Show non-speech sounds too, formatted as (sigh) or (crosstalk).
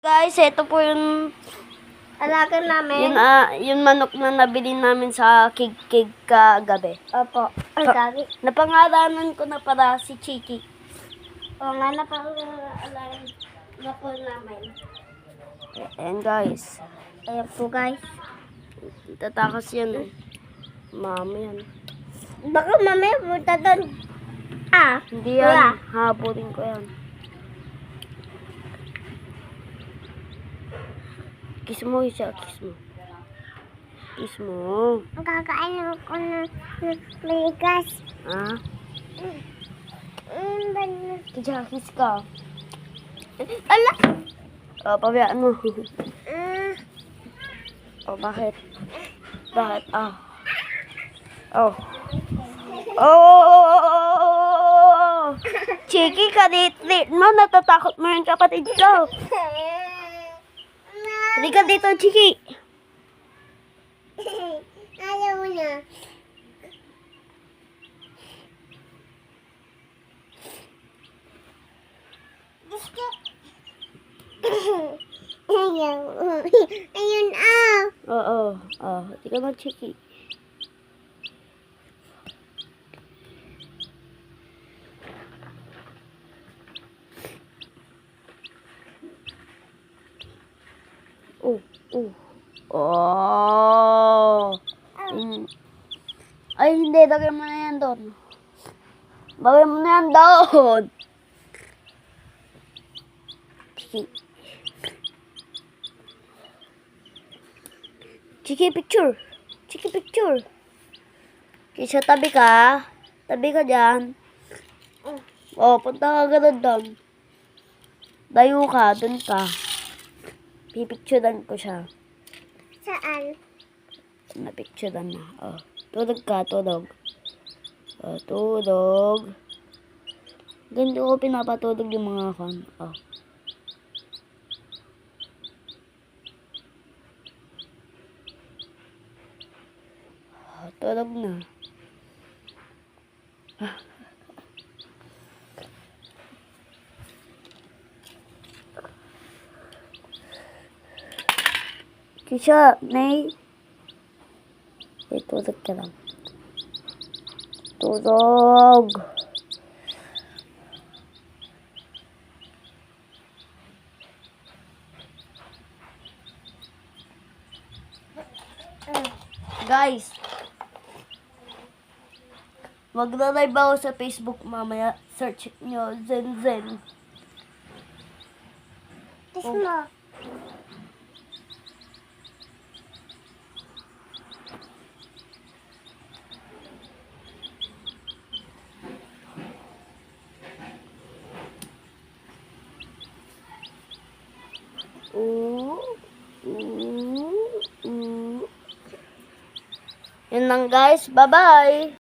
Guys, ito po yung Alaga namin. yun, ah, yung manok na nabili namin sa kig-kig kagabi. Opo. Ang Pa- dami. Napangaranan ko na para si Chiki. O nga na pang alaga na po namin. And guys, Ayan po guys. tatakas yan eh. Mami yan. Baka mamaya punta doon. Ah. Hindi Wala. yan. Habulin ko yan. Kiss mo siya, kiss mo. Kiss mo. Kakain ko ng bigas. Ah? Mm, Kaya kiss ka. Ala! Oh, pabayaan mo. Mm, oh, bakit? Bakit? Ah. Oh. Oh! Chiki, kadit-lit mo. Natatakot mo yung kapatid ko. (laughs) Halika dito, Chiki. (laughs) Ayaw mo na. (laughs) Ayaw. (laughs) Ayun ah. Oo. Oh, halika mo, Chiki. Oh, oh. Oh. Mm. Ay, hindi. Lagay mo na yan doon. Lagay mo na yan doon. Chiki. Picture. Chiki, picture. Kisha, tabi ka. Tabi ka dyan. Oh, punta ka ganun doon. Dayo ka, doon ka. Pipicturean ko siya. Saan? Napicturean na. Oh, tulog ka, tulog. Oh, tulog. Ganito ko pinapatulog yung mga kan. Oh. Oh, tulog na. Kisha, May. Eh, tulog ka lang. Tulog. Guys, magla-live ako sa Facebook mamaya. Search nyo, Zen Zen. Mo. Ooh, Yun lang guys. Bye-bye.